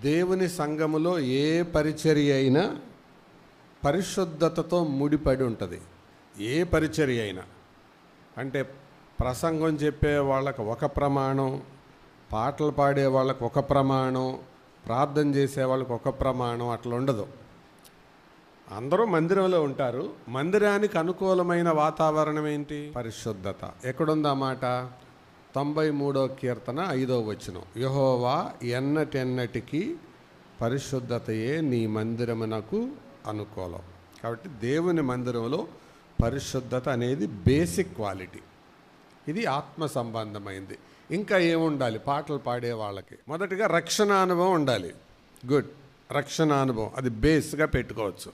దేవుని సంఘములో ఏ పరిచర్య అయినా పరిశుద్ధతతో ముడిపడి ఉంటుంది. ఏ పరిచర్య అయినా. అంటే ప్రసంగం చెప్పే వాళ్ళకు ఒక ప్రమాణం పాటలు పాడే వాళ్ళకు ఒక ప్రమాణం ప్రార్థన చేసే వాళ్ళకు ఒక ప్రమాణం అట్లా ఉండదు. అందరూ మందిరంలో ఉంటారు. మందిరానికి అనుకూలమైన వాతావరణం ఏంటి? పరిశుద్ధత. ఎక్కడుందా మాట? తొంభై మూడో కీర్తన ఐదో వచనం. యహోవా ఎన్నటెన్నటికి పరిశుద్ధతయే నీ మందిరమునకు అనుకూలం. కాబట్టి దేవుని మందిరంలో పరిశుద్ధత అనేది బేసిక్ క్వాలిటీ. ఇది ఆత్మ సంబంధమైంది. ఇంకా ఏముండాలి? పాటలు పాడే వాళ్ళకి. మొదటిగా రక్షణ అనుభవం ఉండాలి. గుడ్. రక్షణ అనుభవం. అది బేస్గా పెట్టుకోవచ్చు.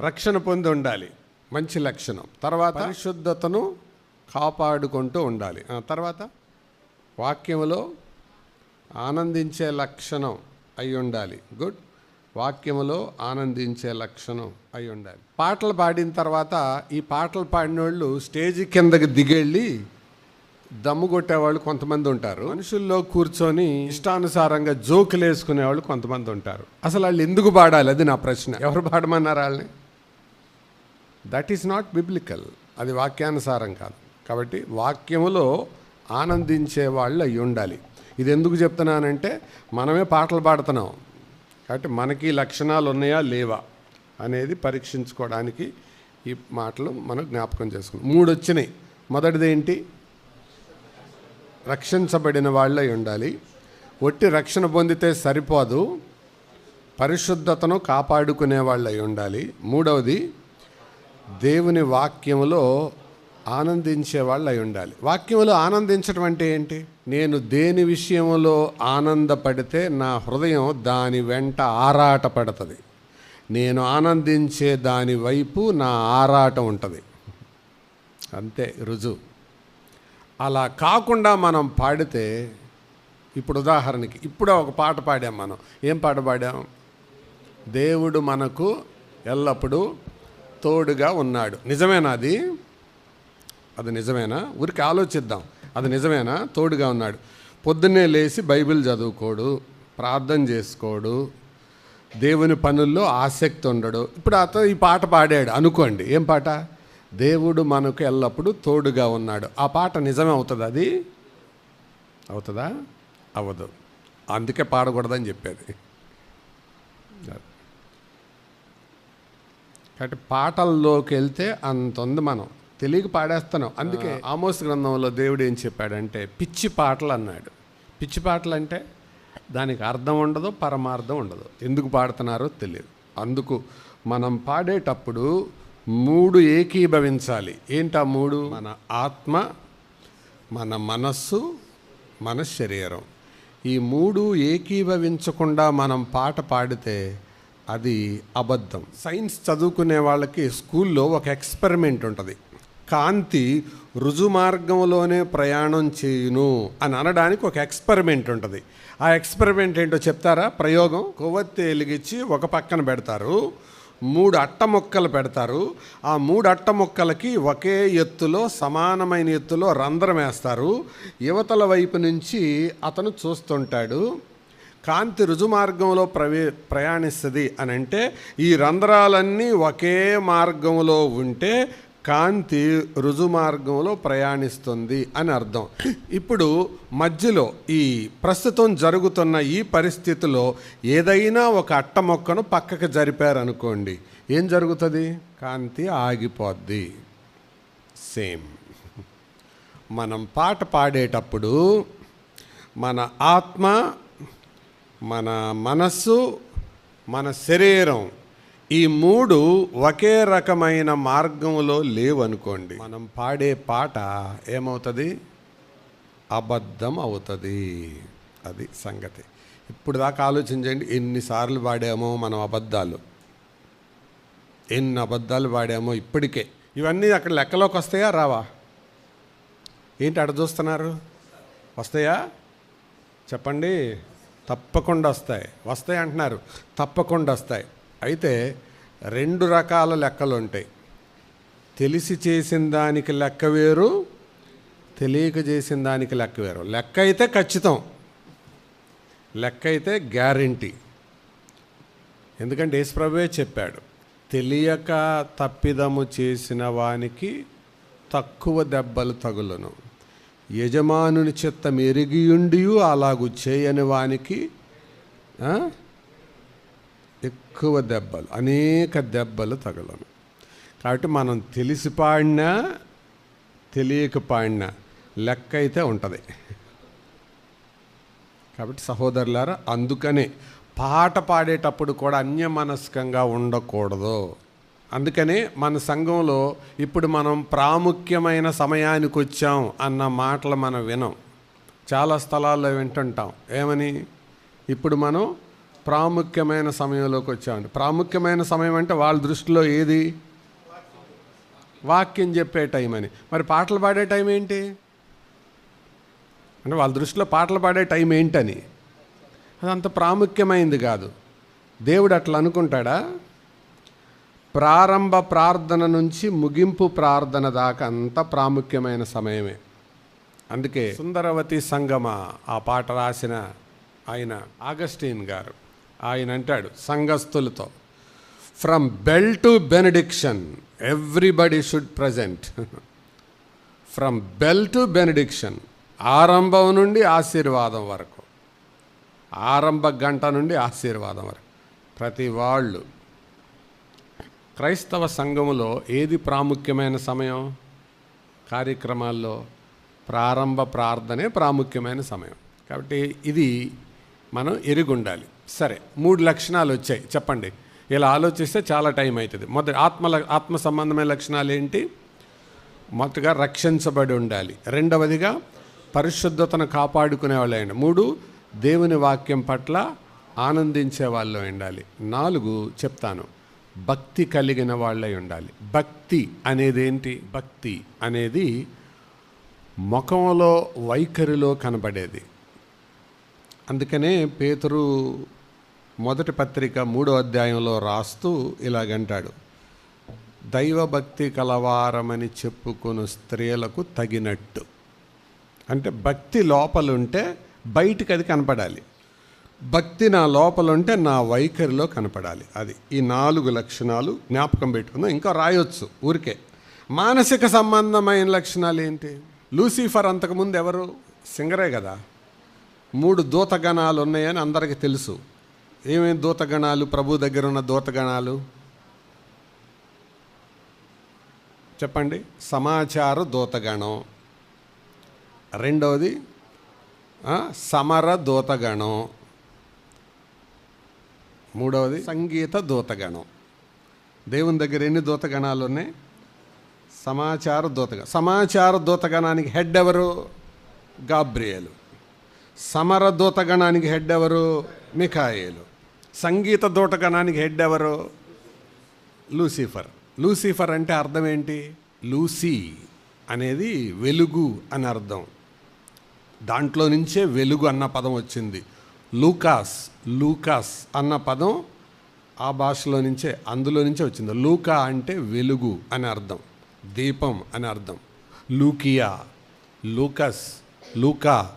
రక్షణ పొంది ఉండాలి. మంచి లక్షణం. తర్వాత పరిశుద్ధతను కాపాడుకుంటూ ఉండాలి. తర్వాత? వాక్యములో ఆనందించే లక్షణం అయి ఉండాలి. గుడ్. వాక్యములో ఆనందించే లక్షణం అయి ఉండాలి. పాటలు పాడిన తర్వాత ఈ పాటలు పాడిన వాళ్ళు స్టేజ్ కిందకి దిగెళ్ళి దమ్ము కొట్టేవాళ్ళు కొంతమంది ఉంటారు. మనుషుల్లో కూర్చొని ఇష్టానుసారంగా జోకులు వేసుకునే వాళ్ళు కొంతమంది ఉంటారు. అసలు వాళ్ళు ఎందుకు పాడాలి? అది నా ప్రశ్న. ఎవరు పాడమన్నారు వాళ్ళని? దట్ ఈస్ నాట్ బిబ్లికల్ అది వాక్యానుసారం కాదు. కాబట్టి వాక్యములో ఆనందించే వాళ్ళు అయి ఉండాలి ఇది ఎందుకు చెప్తున్నానంటే మనమే పాటలు పాడుతున్నాం. కాబట్టి మనకి లక్షణాలు ఉన్నాయా లేవా అనేది పరీక్షించుకోవడానికి ఈ మాటలు మనం జ్ఞాపకం చేసుకున్నాం. మూడు వచ్చినాయి మొదటిది ఏంటి రక్షించబడిన వాళ్ళై ఉండాలి ఒట్టి రక్షణ పొందితే సరిపోదు. పరిశుద్ధతను కాపాడుకునే వాళ్ళై ఉండాలి మూడవది దేవుని వాక్యములో ఆనందించే వాళ్ళు అయి ఉండాలి. వాక్యంలో ఆనందించడం అంటే ఏంటి? నేను దేని విషయంలో ఆనందపడితే నా హృదయం దాని వెంట ఆరాట పడుతుంది నేను ఆనందించే దాని వైపు నా ఆరాటం ఉంటుంది. అంతే రుజువు. అలా కాకుండా మనం పాడితే ఇప్పుడు ఉదాహరణకి ఇప్పుడే ఒక పాట పాడాం మనం. ఏం పాట పాడాం? దేవుడు మనకు ఎల్లప్పుడూ తోడుగా ఉన్నాడు. నిజమేనా అది? అది నిజమేనా? ఊరికి ఆలోచిద్దాం. అది నిజమేనా? తోడుగా ఉన్నాడు. పొద్దున్నే లేచి బైబిల్ చదువుకోడు ప్రార్థన చేసుకోడు దేవుని పనుల్లో ఆసక్తి ఉండడు. ఇప్పుడు అతను ఈ పాట పాడాడు అనుకోండి. ఏం పాట? దేవుడు మనకు ఎల్లప్పుడూ తోడుగా ఉన్నాడు. ఆ పాట నిజమే అవుతుంది అది? అవుతుందా? అవ్వదు. అందుకే పాడకూడదని చెప్పేది కాబట్టి పాటల్లోకి వెళ్తే అంత ఉంది మనం. తెలియక పాడేస్తున్నాం అందుకే ఆమోస్ గ్రంథంలో దేవుడు ఏం చెప్పాడంటే పిచ్చి పాటలు అన్నాడు. పిచ్చి పాటలు అంటే దానికి అర్థం ఉండదు పరమార్థం ఉండదు. ఎందుకు పాడుతున్నారో తెలియదు. అందుకు మనం పాడేటప్పుడు మూడు ఏకీభవించాలి. ఏంటా మూడు? మన ఆత్మ మన మనస్సు మన శరీరం. ఈ మూడు ఏకీభవించకుండా మనం పాట పాడితే అది అబద్ధం. సైన్స్ చదువుకునే వాళ్ళకి స్కూల్లో ఒక ఎక్స్పెరిమెంట్ ఉంటుంది. కాంతి రుజుమార్గంలోనే ప్రయాణం చేయును అని అనడానికి ఒక ఎక్స్పెరిమెంట్ ఉంటుంది. ఆ ఎక్స్పెరిమెంట్ ఏంటో చెప్తారా? ప్రయోగం. కొవ్వొత్తి వెలిగించి ఒక పక్కన పెడతారు. మూడు అట్ట మొక్కలు పెడతారు. ఆ మూడు అట్ట మొక్కలకి ఒకే ఎత్తులో సమానమైన ఎత్తులో రంధ్రం వేస్తారు. యువతల వైపు నుంచి అతను చూస్తుంటాడు. కాంతి రుజుమార్గంలో ప్రవే ప్రయాణిస్తుంది అని అంటే ఈ రంధ్రాలన్నీ ఒకే మార్గంలో ఉంటే కాంతి రుజుమార్గంలో ప్రయాణిస్తుంది అని అర్థం. ఇప్పుడు మధ్యలో ఈ ప్రస్తుతం జరుగుతున్న ఈ పరిస్థితిలో ఏదైనా ఒక అట్ట మొక్కను పక్కకు జరిపారనుకోండి ఏం జరుగుతుంది? కాంతి ఆగిపోద్ది. సేమ్ మనం పాట పాడేటప్పుడు మన ఆత్మ మన మనస్సు మన శరీరం ఈ మూడు ఒకే రకమైన మార్గంలో లేవనుకోండి. మనం పాడే పాట ఏమవుతుంది? అబద్ధం అవుతుంది. అది సంగతి. ఇప్పుడు దాకా ఆలోచించండి ఎన్నిసార్లు పాడామో మనం అబద్ధాలు. ఎన్ని అబద్ధాలు పాడామో ఇప్పటికే. ఇవన్నీ అక్కడ లెక్కలోకి వస్తాయా రావా? ఏంటి అడ చూస్తున్నారు? వస్తాయా? చెప్పండి. తప్పకుండా వస్తాయి. వస్తాయి అంటున్నారు. తప్పకుండా వస్తాయి. అయితే రెండు రకాల లెక్కలు ఉంటాయి. తెలిసి చేసిన దానికి లెక్క వేరు తెలియక చేసిన దానికి లెక్క వేరు. లెక్క అయితే ఖచ్చితం. లెక్క అయితే గ్యారంటీ. ఎందుకంటే యేసుప్రభువే చెప్పాడు తెలియక తప్పిదము చేసిన వానికి తక్కువ దెబ్బలు తగులును. యజమానుని చిత్తం ఎరిగియుండి అలాగు చేయని వానికి ఎక్కువ దెబ్బలు అనేక దెబ్బలు తగలను. కాబట్టి మనం తెలిసి పాడినా తెలియక పాడినా లెక్క అయితే ఉంటుంది. కాబట్టి సహోదరులారా అందుకనే పాట పాడేటప్పుడు కూడా అన్యమనస్కంగా ఉండకూడదు. అందుకనే మన సంఘంలో ఇప్పుడు మనం ప్రాముఖ్యమైన సమయానికి వచ్చాం అన్న మాటలు మనం వినం. చాలా స్థలాల్లో వింటుంటాం. ఏమని? ఇప్పుడు మనం ప్రాముఖ్యమైన సమయంలోకి వచ్చామండి. ప్రాముఖ్యమైన సమయం అంటే వాళ్ళ దృష్టిలో ఏది? వాక్యం చెప్పే టైం అని. మరి పాటలు పాడే టైం ఏంటి? అంటే వాళ్ళ దృష్టిలో పాటలు పాడే టైం ఏంటని. అది అంత ప్రాముఖ్యమైంది కాదు. దేవుడు అట్లా అనుకుంటాడా? ప్రారంభ ప్రార్థన నుంచి ముగింపు ప్రార్థన దాకా అంత ప్రాముఖ్యమైన సమయమే. అందుకే సుందరవతి సంగమ ఆ పాట రాసిన ఆయన ఆగస్టీన్ గారు. ఆయన అంటాడు సంఘస్థులతో. From bell to benediction everybody should present from bell to benediction ఆరంభం నుండి ఆశీర్వాదం వరకు. ఆరంభ గంట నుండి ఆశీర్వాదం వరకు. ప్రతి వాళ్ళు. క్రైస్తవ సంఘములో ఏది ప్రాముఖ్యమైన సమయం? కార్యక్రమాల్లో ప్రారంభ ప్రార్థనే ప్రాముఖ్యమైన సమయం. కాబట్టి ఇది మనం ఎరుగుండాలి. సరే మూడు లక్షణాలు వచ్చాయి. చెప్పండి. ఇలా ఆలోచిస్తే చాలా టైం అవుతుంది మొదటి ఆత్మ ఆత్మ సంబంధమైన లక్షణాలు ఏంటి? మొదటగా రక్షించబడి ఉండాలి. రెండవదిగా పరిశుద్ధతను కాపాడుకునే వాళ్ళు అయ్యండి మూడు దేవుని వాక్యం పట్ల ఆనందించే వాళ్ళు ఉండాలి. నాలుగు చెప్తాను. భక్తి కలిగిన వాళ్ళై ఉండాలి. భక్తి అనేది ఏంటి? భక్తి అనేది ముఖంలో వైఖరిలో కనబడేది. అందుకనే పేతురు మొదటి పత్రిక మూడో అధ్యాయంలో రాస్తూ ఇలాగంటాడు దైవభక్తి కలవారమని చెప్పుకుని స్త్రీలకు తగినట్టు. అంటే భక్తి లోపలుంటే బయటికి అది కనపడాలి. భక్తి నా లోపలుంటే నా వైఖరిలో కనపడాలి. అది ఈ నాలుగు లక్షణాలు జ్ఞాపకం పెట్టుకుందాం. ఇంకా రాయొచ్చు ఊరికే. మానసిక సంబంధమైన లక్షణాలు ఏంటి లూసిఫర్ అంతకుముందు ఎవరు? సింగరే కదా. మూడు దూతగణాలు ఉన్నాయని అందరికీ తెలుసు. ఏమేమి దూతగణాలు? ప్రభు దగ్గర ఉన్న దూతగణాలు? చెప్పండి. సమాచార దూతగణం. రెండవది సమర దూతగణం. మూడవది సంగీత దూతగణం. దేవుని దగ్గర ఎన్ని దూతగణాలు ఉన్నాయి? సమాచార దూతగణం సమాచార దూతగణానికి హెడ్ ఎవరు? గాబ్రియేలు. సమర దూతగణానికి హెడ్ ఎవరు మిఖాయేలు. సంగీత దూతగణానికి హెడ్ ఎవరు లూసిఫర్. లూసిఫర్ అంటే అర్థం ఏంటి? లూసీ అనేది వెలుగు అని అర్థం. దాంట్లో నుంచే వెలుగు అన్న పదం వచ్చింది. లూకాస్ లూకాస్ అన్న పదం ఆ భాషలో నుంచే అందులో నుంచే వచ్చింది. లూకా అంటే వెలుగు అని అర్థం. దీపం అని అర్థం. లూకియా లూకస్ లూకా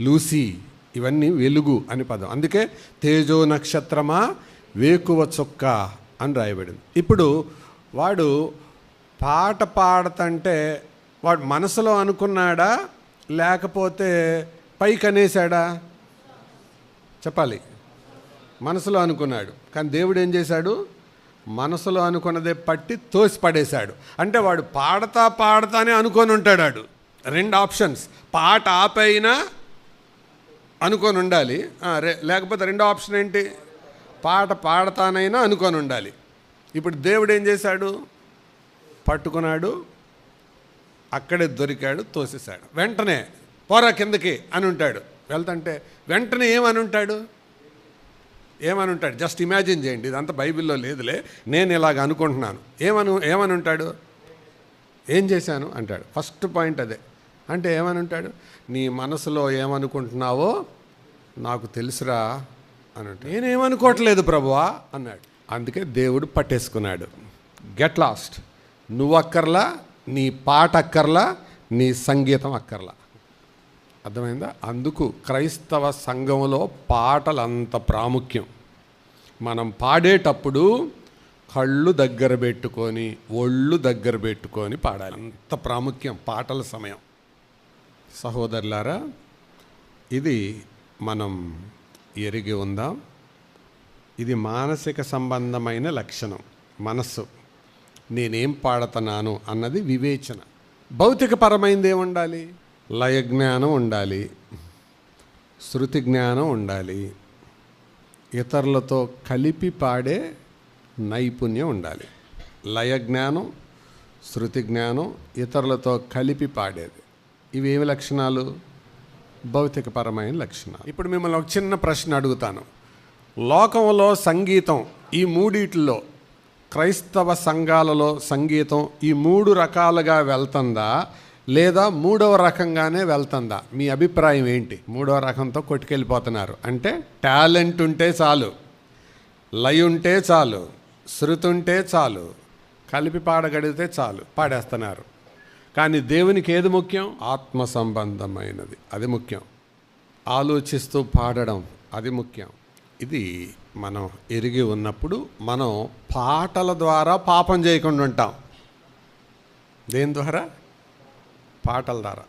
లూసీ ఇవన్నీ వెలుగు అని పదం. అందుకే తేజో నక్షత్రమా వేకువ చొక్క అని రాయబడింది. ఇప్పుడు వాడు పాట పాడతంటే వాడు మనసులో అనుకున్నాడా లేకపోతే పైకి అనేసాడా చెప్పాలి. మనసులో అనుకున్నాడు. కానీ దేవుడు ఏం చేశాడు? మనసులో అనుకున్నదే పట్టి తోసి పడేశాడు. అంటే వాడు పాడతా పాడతానే అనుకొని ఉంటాడు వాడు రెండు ఆప్షన్స్. పాట ఆపైనా అనుకొని ఉండాలి. లేకపోతే రెండో ఆప్షన్ ఏంటి? పాట పాడతానైనా అనుకొని ఉండాలి. ఇప్పుడు దేవుడు ఏం చేశాడు? పట్టుకున్నాడు అక్కడే దొరికాడు తోసేశాడు. వెంటనే పోరా కిందకి అని ఉంటాడు. వెళ్తుంటే వెంటనే ఏమని ఉంటాడు? ఏమని ఉంటాడు? జస్ట్ ఇమాజిన్ చేయండి ఇదంతా బైబిల్లో లేదులే. నేను ఇలాగ అనుకుంటున్నాను. ఏమను ఏమని ఉంటాడు? ఏం చేశాను? అంటాడు. ఫస్ట్ పాయింట్ అదే. అంటే ఏమని ఉంటాడు నీ మనసులో ఏమనుకుంటున్నావో నాకు తెలుసురా అని అంటాడు నేనేమనుకోవట్లేదు ప్రభువా? అన్నాడు. అందుకే దేవుడు పట్టేసుకున్నాడు. గెట్ లాస్ట్ నువ్వు అక్కర్లా నీ పాట అక్కర్లా నీ సంగీతం అక్కర్లా. అర్థమైందా? అందుకు క్రైస్తవ సంఘంలో పాటలు అంత ప్రాముఖ్యం. మనం పాడేటప్పుడు కళ్ళు దగ్గర పెట్టుకొని ఒళ్ళు దగ్గర పెట్టుకొని పాడాలి. అంత ప్రాముఖ్యం పాటల సమయం. సహోదరులారా ఇది మనం ఎరిగి ఉందాం. ఇది మానసిక సంబంధమైన లక్షణం మనస్సు. నేనేం పాడుతున్నాను అన్నది వివేచన. భౌతికపరమైనది ఏముండాలి? లయ జ్ఞానం ఉండాలి. శృతి జ్ఞానం ఉండాలి. ఇతరులతో కలిపి పాడే నైపుణ్యం ఉండాలి. లయ జ్ఞానం శృతి జ్ఞానం ఇతరులతో కలిపి పాడేది. ఇవేమి లక్షణాలు? భౌతికపరమైన లక్షణాలు. ఇప్పుడు మిమ్మల్ని ఒక చిన్న ప్రశ్న అడుగుతాను. లోకంలో సంగీతం ఈ మూడిట్లో క్రైస్తవ సంఘాలలో సంగీతం ఈ మూడు రకాలుగా వెళ్తుందా? లేదా మూడవ రకంగానే వెళ్తుందా? మీ అభిప్రాయం ఏంటి? మూడవ రకంతో కొట్టుకెళ్ళిపోతున్నారు. అంటే టాలెంట్ ఉంటే చాలు లయ ఉంటే చాలు శృతి ఉంటే చాలు కలిపి పాడగడిగితే చాలు పాడేస్తున్నారు. కానీ దేవునికి ఏది ముఖ్యం? ఆత్మ సంబంధమైనది అది ముఖ్యం. ఆలోచిస్తూ పాడడం అది ముఖ్యం. ఇది మనం ఎరిగి ఉన్నప్పుడు మనం పాటల ద్వారా పాపం చేయకుండా ఉంటాం. దేని ద్వారా? పాటల ద్వారా.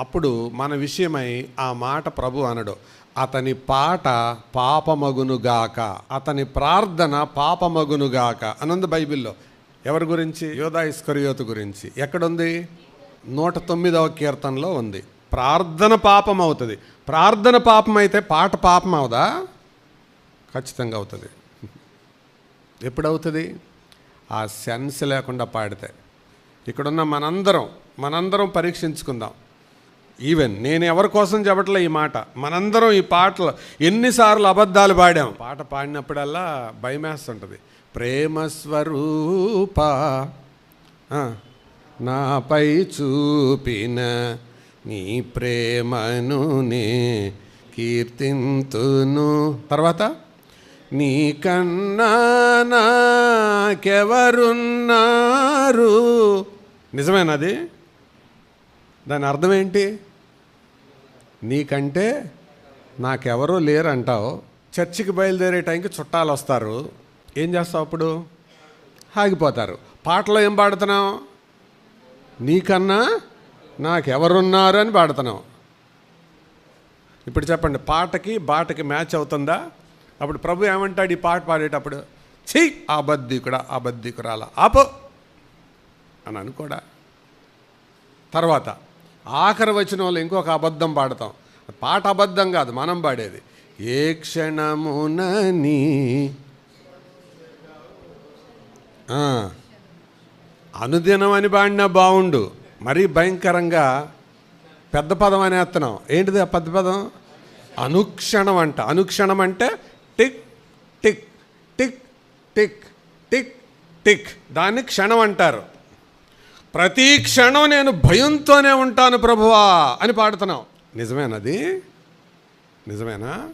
అప్పుడు మన విషయమై ఆ మాట ప్రభు అనడు. అతని పాట పాపమగునుగాక అతని ప్రార్థన పాపమగునుగాక అనంద బైబిల్లో ఎవరి గురించి? యోధా ఇస్కరియోతు గురించి. ఎక్కడుంది? నూట తొమ్మిదవ కీర్తనలో ఉంది. ప్రార్థన పాపం అవుతుంది. ప్రార్థన పాపం అయితే పాట పాపం అవుదా? ఖచ్చితంగా అవుతుంది. ఎప్పుడవుతుంది? ఆ సెన్స్ లేకుండా పాడితే. ఇక్కడున్న మనందరం మనందరం పరీక్షించుకుందాం. ఈవెన్ నేను ఎవరి కోసం చెప్పట్లే ఈ మాట. మనందరం ఈ పాటలు ఎన్నిసార్లు అబద్ధాలు పాడాం. పాట పాడినప్పుడల్లా భయమేస్తుంటుంది. ప్రేమ స్వరూప నాపై చూపిన నీ ప్రేమను నే కీర్తింతును. తర్వాత? నీ కన్నా నాకెవరున్నారు? నిజమేనది దాని అర్థం ఏంటి? నీకంటే నాకెవరూ లేరు అంటావు చర్చికి బయలుదేరే టైంకి చుట్టాలు వస్తారు ఏం చేస్తావు అప్పుడు? ఆగిపోతారు. పాటలో ఏం పాడుతున్నావు? నీకన్నా నాకెవరున్నారు అని పాడుతున్నావు ఇప్పుడు చెప్పండి పాటకి బాటకి మ్యాచ్ అవుతుందా? అప్పుడు ప్రభు ఏమంటాడు ఈ పాట పాడేటప్పుడు? ఛీ అబద్ధికుడా అబద్ధికురాల ఆపో అని అనుకోడా? తర్వాత ఆఖరి వచ్చిన వాళ్ళు ఇంకొక అబద్ధం పాడతాం. పాట అబద్ధం కాదు మనం పాడేది. ఏ క్షణమునని అనుదినం అని పాడినా బాగుండు మరీ భయంకరంగా పెద్ద పదం అనేస్తున్నాం ఏంటిది ఆ పెద్ద పదం? అనుక్షణం అంట అనుక్షణం అంటే tick tick tick tick tick tick. దాన్ని క్షణం అంటారు. ప్రతి క్షణం నేను భయంతోనే ఉంటాను ప్రభువా అని పాడుతున్నాం. నిజమేనది నిజమేనా?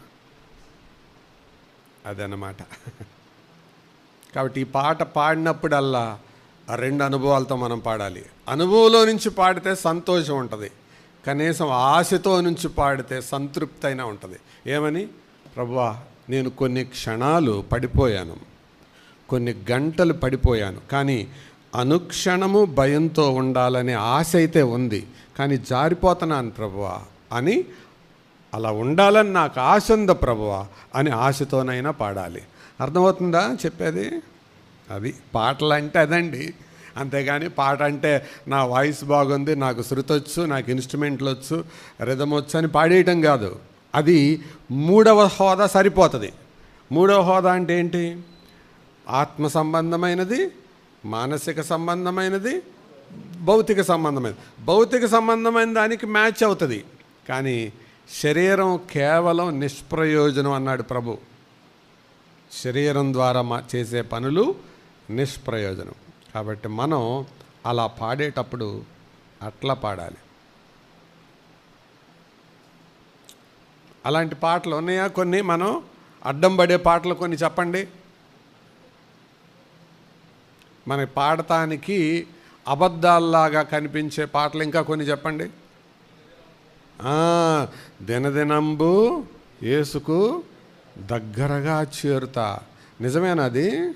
అదన్నమాట. కాబట్టి ఈ పాట పాడినప్పుడల్లా ఆ రెండు అనుభవాలతో మనం పాడాలి. అనుభవంలో నుంచి పాడితే సంతోషం ఉంటుంది. కనీసం ఆశతో నుంచి పాడితే సంతృప్తి అయినా ఉంటుంది. ఏమని? ప్రభువా నేను కొన్ని క్షణాలు పడిపోయాను. కొన్ని గంటలు పడిపోయాను. కానీ అనుక్షణము భయంతో ఉండాలనే ఆశ అయితే ఉంది. కానీ జారిపోతున్నాను ప్రభువా అని అలా ఉండాలని నాకు ఆశ ఉంది ప్రభువా అని ఆశతోనైనా పాడాలి. అర్థమవుతుందా చెప్పేది? అది పాటలు అంటే అదండి. అంతేగాని పాట అంటే నా వాయిస్ బాగుంది నాకు శృతి వచ్చు నాకు ఇన్స్ట్రుమెంట్లు వచ్చు రిధం వచ్చు అని పాడేయటం కాదు. అది మూడవ హోదా సరిపోతుంది. మూడవ హోదా అంటే ఏంటి? ఆత్మ సంబంధమైనది మానసిక సంబంధమైనది భౌతిక సంబంధమైనది. భౌతిక సంబంధమైన దానికి మ్యాచ్ అవుతుంది. కానీ శరీరం కేవలం నిష్ప్రయోజనం అన్నాడు ప్రభు. శరీరం ద్వారా మా చేసే పనులు నిష్ప్రయోజనం. కాబట్టి మనం అలా పాడేటప్పుడు అట్లా పాడాలి. అలాంటి పాటలు ఉన్నాయా? కొన్ని మనం అడ్డం పడే పాటలు కొన్ని చెప్పండి. మన పాడటానికి అబద్ధాల్లాగా కనిపించే పాటలు ఇంకా కొన్ని చెప్పండి. దినదినంబు యేసుకు దగ్గరగా చేరుతా. నిజమేనా అది?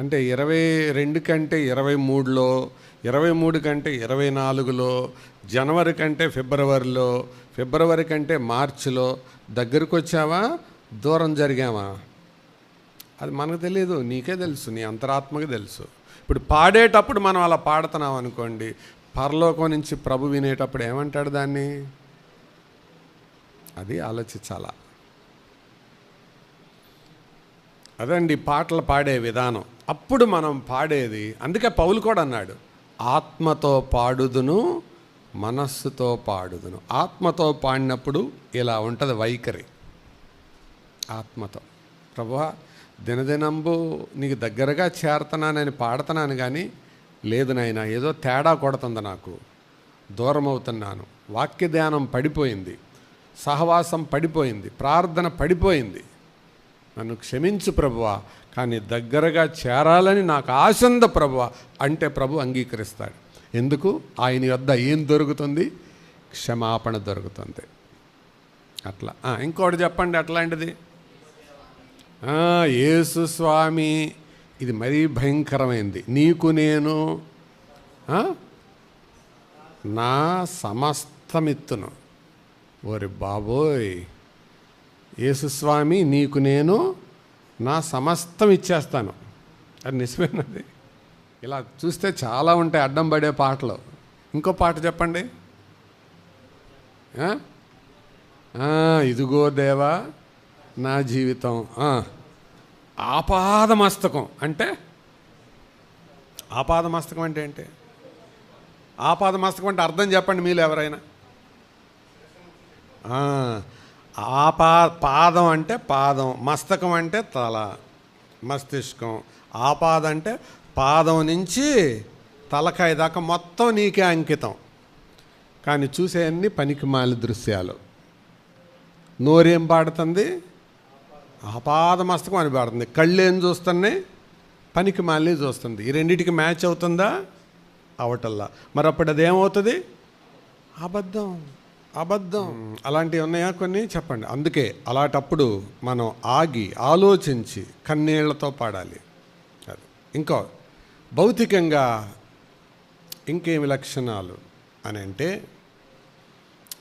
అంటే ఇరవై రెండు కంటే ఇరవై మూడులో ఇరవై మూడు కంటే ఇరవై నాలుగులో జనవరి కంటే ఫిబ్రవరిలో ఫిబ్రవరి కంటే మార్చిలో దగ్గరకు వచ్చావా? దూరం జరిగామా అది మనకు తెలియదు నీకే తెలుసు నీ అంతరాత్మకి తెలుసు. ఇప్పుడు పాడేటప్పుడు మనం అలా పాడుతున్నాం అనుకోండి పరలోకం నుంచి ప్రభు వినేటప్పుడు ఏమంటాడు దాన్ని? అది ఆలోచించాలా? అదండి పాటలు పాడే విధానం. అప్పుడు మనం పాడేది అందుకే పౌలు కూడా అన్నాడు ఆత్మతో పాడుదును మనస్సుతో పాడుదును. ఆత్మతో పాడినప్పుడు ఇలా ఉంటుంది వైఖరి. ఆత్మతో. ప్రభా దినదినంబు నీకు దగ్గరగా చేరుతున్నానని పాడుతున్నాను కానీ లేదు నాయన ఏదో తేడా కొడుతుంది నాకు. దూరం అవుతున్నాను వాక్య ధ్యానం పడిపోయింది. సహవాసం పడిపోయింది. ప్రార్థన పడిపోయింది. నన్ను క్షమించు ప్రభువా కానీ దగ్గరగా చేరాలని నాకు ఆశంద ప్రభువ ప్రభువా అంటే ప్రభు అంగీకరిస్తాడు. ఎందుకు? ఆయన వద్ద ఏం దొరుకుతుంది? క్షమాపణ దొరుకుతుంది. అట్లా. ఇంకోటి చెప్పండి అట్లాంటిది. ఆ, యేసు స్వామి ఇది మరీ భయంకరమైంది. నీకు నేను ఆ, నా సమస్తమిత్తును ఓరి బాబోయ్. యేసుస్వామి నీకు నేను నా సమస్తం ఇచ్చేస్తాను. అది నిజమేనది. ఇలా చూస్తే చాలా ఉంటాయి అడ్డం పడే పాటలు. ఇంకో పాట చెప్పండి. ఇదిగో దేవా నా జీవితం. ఆపాదమస్తకం అంటే? ఆపాదమస్తకం అంటే ఏంటి? ఆపాదమస్తకం అంటే అర్థం చెప్పండి మీరు ఎవరైనా. ఆ, ఆపా పాదం అంటే పాదం మస్తకం అంటే తల మస్తిష్కం. ఆపాద అంటే పాదం నుంచి తలకాయ దాకా మొత్తం నీకే అంకితం. కానీ చూసేయన్ని పనికి మాలి దృశ్యాలు. నోరేం పాడుతుంది? ఆపాద మస్తకం అని పాడుతుంది. కళ్ళు ఏం చూస్తున్నాయి? పనికి మాలి చూస్తుంది. ఈ రెండింటికి మ్యాచ్ అవుతుందా? అవటల్లా. మరి అప్పుడు అదేమవుతుంది? అబద్ధం. అబద్ధం. అలాంటివి ఉన్నాయా కొన్ని? చెప్పండి. అందుకే అలాంటప్పుడు మనం ఆగి ఆలోచించి కన్నీళ్ళతో పాడాలి. అది. ఇంకో భౌతికంగా ఇంకేమి లక్షణాలు అని అంటే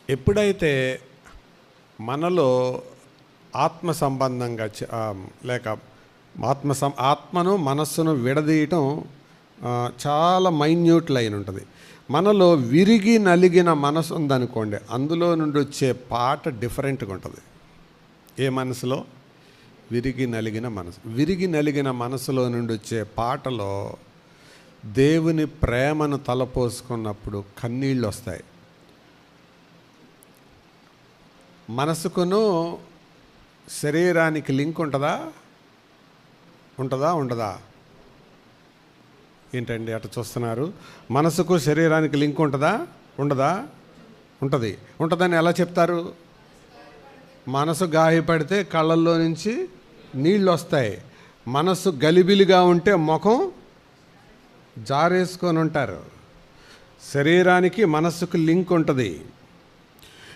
ఎప్పుడైతే మనలో ఆత్మ సంబంధంగా లేక ఆత్మ సం ఆత్మను మనస్సును విడదీయటం చాలా మైన్యూట్ లైన్ ఉంటుంది. మనలో విరిగి నలిగిన మనసు ఉందనుకోండి అందులో నుండి వచ్చే పాట డిఫరెంట్గా ఉంటుంది. ఏ మనసులో? విరిగి నలిగిన మనసు. విరిగి నలిగిన మనసులో నుండి వచ్చే పాటలో దేవుని ప్రేమను తలపోసుకున్నప్పుడు కన్నీళ్ళు వస్తాయి. మనసుకును శరీరానికి లింక్ ఉంటుందా? ఉంటుందా? ఉండదా? ఏంటండి అట్లా చూస్తున్నారు? మనసుకు శరీరానికి లింక్ ఉంటుందా? ఉండదా? ఉంటుంది. ఉంటుందని ఎలా చెప్తారు? మనసు గాయపడితే కళ్ళల్లో నుంచి నీళ్ళు వస్తాయి మనసు గలిబిలిగా ఉంటే ముఖం జారేసుకొని ఉంటారు. శరీరానికి మనస్సుకు లింక్ ఉంటుంది.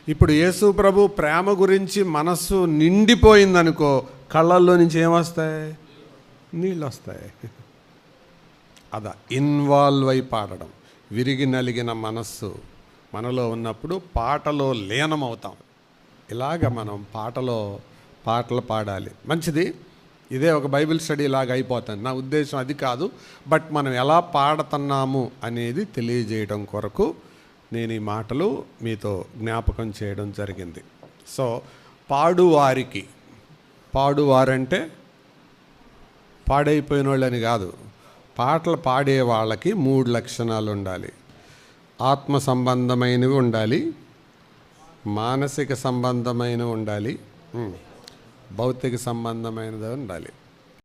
ఇప్పుడు యేసు ప్రభు ప్రేమ గురించి మనస్సు నిండిపోయిందనుకో కళ్ళల్లో నుంచి ఏమొస్తాయి? నీళ్ళు వస్తాయి అద ఇన్వాల్వ్ అయి పాడడం. విరిగి నలిగిన మనస్సు మనలో ఉన్నప్పుడు పాటలో లీనమవుతాం. ఇలాగ మనం పాటలో పాటలు పాడాలి. మంచిది. ఇదే ఒక బైబిల్ స్టడీ లాగా అయిపోతుంది. నా ఉద్దేశం అది కాదు. బట్ మనం ఎలా పాడుతున్నాము అనేది తెలియజేయడం కొరకు నేను ఈ మాటలు మీతో జ్ఞాపకం చేయడం జరిగింది. సో పాడువారికి పాడువారంటే పాడైపోయిన వాళ్ళని కాదు. పాటలు పాడే వాళ్ళకి మూడు లక్షణాలు ఉండాలి. ఆత్మ సంబంధమైనవి ఉండాలి. మానసిక సంబంధమైనవి ఉండాలి. భౌతిక సంబంధమైనది ఉండాలి.